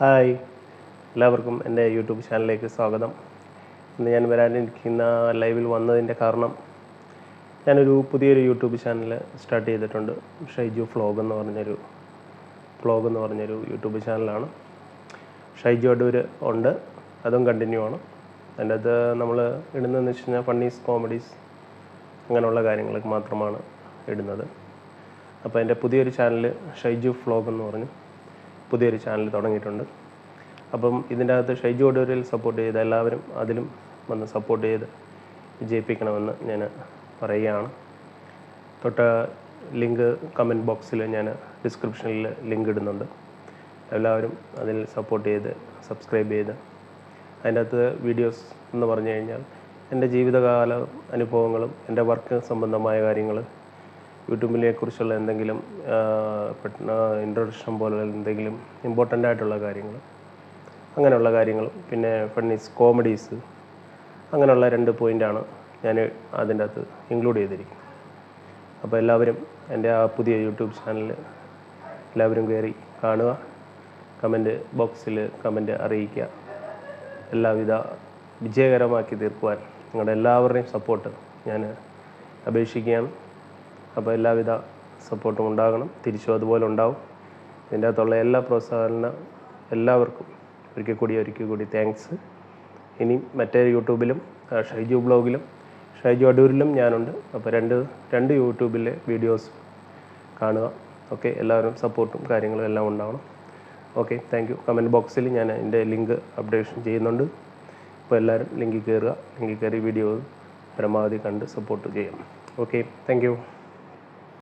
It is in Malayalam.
ഹായ്. എല്ലാവർക്കും എന്റെ യൂട്യൂബ് ചാനലിലേക്ക് സ്വാഗതം. ഇന്ന് ഞാൻ വരാനിരിക്കുന്ന ലൈവിൽ വന്നതിന്റെ കാരണം ഞാനൊരു പുതിയൊരു യൂട്യൂബ് ചാനൽ സ്റ്റാർട്ട് ചെയ്തിട്ടുണ്ട്. ഷൈജു ഫ്ലോഗ് എന്ന് പറഞ്ഞൊരു ഫ്ലോഗ് എന്ന് പറഞ്ഞൊരു യൂട്യൂബ് ചാനലാണ്. ഷൈജു അടൂർ ഉണ്ട്. അതും കണ്ടിന്യൂ ആണ്. അതിന്റെ അത് നമ്മൾ ഇടുന്നതെന്ന് വെച്ച് കഴിഞ്ഞാൽ ഫണ്ണീസ് കോമഡീസ് അങ്ങനെയുള്ള കാര്യങ്ങൾക്ക് മാത്രമാണ് ഇടുന്നത്. അപ്പോൾ എന്റെ പുതിയൊരു ചാനൽ ഷൈജു ഫ്ലോഗ് എന്ന് പറഞ്ഞു. പുതിയൊരു ചാനൽ തുടങ്ങിയിട്ടുണ്ട്. അപ്പം ഇതിന്റെ അകത്ത് ഷൈജു ഓഡിയോറിയൽ സപ്പോർട്ട് ചെയ്ത എല്ലാവരും അതിലും വന്ന് സപ്പോർട്ട് ചെയ്ത് വിജയിപ്പിക്കണമെന്ന് ഞാൻ പറയുകയാണ്. തൊട്ട ലിങ്ക് കമന്റ് ബോക്സിൽ ഞാൻ ഡിസ്ക്രിപ്ഷനിൽ ലിങ്ക് ഇടുന്നുണ്ട്. എല്ലാവരും അതിൽ സപ്പോർട്ട് ചെയ്ത് സബ്സ്ക്രൈബ് ചെയ്ത്. അതിന്റെ അകത്ത് വീഡിയോസ് എന്ന് പറഞ്ഞു കഴിഞ്ഞാൽ എന്റെ ജീവിതകാല അനുഭവങ്ങളും എന്റെ വർക്ക് സംബന്ധമായ കാര്യങ്ങൾ യൂട്യൂബിനെ കുറിച്ചുള്ള എന്തെങ്കിലും ഇൻട്രൊഡക്ഷൻ പോലെ എന്തെങ്കിലും ഇമ്പോർട്ടന്റ് ആയിട്ടുള്ള കാര്യങ്ങൾ അങ്ങനെയുള്ള കാര്യങ്ങൾ. പിന്നെ ഫണ്ണീസ് കോമഡീസ് അങ്ങനെയുള്ള രണ്ട് പോയിന്റാണ് ഞാൻ അതിന്റെ അകത്ത് ഇൻക്ലൂഡ് ചെയ്തിരിക്കുന്നത്. അപ്പോൾ എല്ലാവരും എന്റെ ആ പുതിയ യൂട്യൂബ് ചാനൽ എല്ലാവരും കയറി കാണുക. കമന്റ് ബോക്സിൽ കമന്റ് അറിയിക്കുക. എല്ലാവിധ വിജയകരമാക്കി തീർക്കുവാൻ നിങ്ങളുടെ എല്ലാവരുടെയും സപ്പോർട്ട് ഞാൻ അപേക്ഷിക്കുകയാണ്. അപ്പോൾ എല്ലാവിധ സപ്പോർട്ടും ഉണ്ടാകണം. തിരിച്ചും അതുപോലെ ഉണ്ടാവും. ഇതിന്റെ അകത്തുള്ള എല്ലാ പ്രോത്സാഹന എല്ലാവർക്കും ഒരിക്കൽ കൂടി ഒരിക്കൽ കൂടി താങ്ക്സ് ഇനി മറ്റേ യൂട്യൂബിലും ഷൈജു ബ്ലോഗിലും ഷൈജു അടൂരിലും ഞാനുണ്ട്. അപ്പോൾ രണ്ട് രണ്ട് യൂട്യൂബിലെ വീഡിയോസ് കാണുക. ഓക്കെ എല്ലാവരും സപ്പോർട്ടും കാര്യങ്ങളും എല്ലാം ഉണ്ടാവണം. ഓക്കെ താങ്ക് യു കമന്റ് ബോക്സിൽ ഞാൻ എന്റെ ലിങ്ക് അപ്ഡേഷൻ ചെയ്യുന്നുണ്ട്. അപ്പോൾ എല്ലാവരും ലിങ്കിൽ കയറുക. ലിങ്കിൽ കയറി വീഡിയോ പരമാവധി കണ്ട് സപ്പോർട്ട് ചെയ്യാം. Okay thank